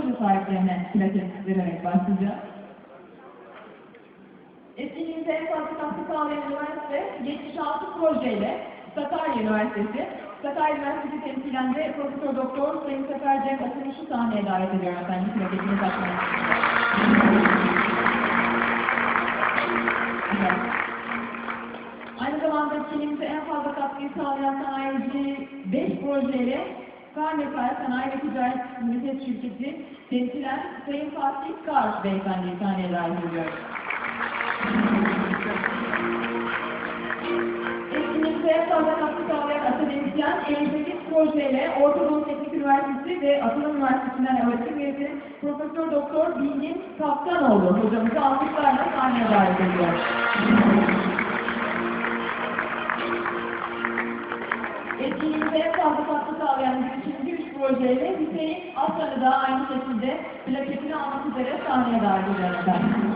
sahiplerine plaket vererek başlayacağız. Etkinliğimize en fazla katkı sağlayan üniversite 76 projeyle Sakarya Üniversitesi. Sakarya Üniversitesi temsilen de Profesör Doktor Sayın Sefer Cem Okumuş'u sahneye davet ediyorum efendim. Plaketini. Evet. Aynı zamanda etkinliğimize en fazla katkıyı sağlayan sanayici 5 projeyle Karnefel Sanayi ve Ticaret Limited Şirketi temsilen Sayın Fatih Kar Beyefendi'yi sahneye davet ediyorum. Etkinlikte fazla katkı sağlayan akademisyen 58 projeyle Orta Teknik Üniversitesi ve Atılım Üniversitesi'nden öğretim üyesi Profesör Doktor Bilgin Kaptanoğlu hocamızı alkışlarla sahneye davet ediyorum. Etkinliğimize en fazla katkı sağlayan girişimci 3 projeyle Hüseyin Aslan'ı da aynı şekilde plaketini almak üzere sahneye davet ediyorum.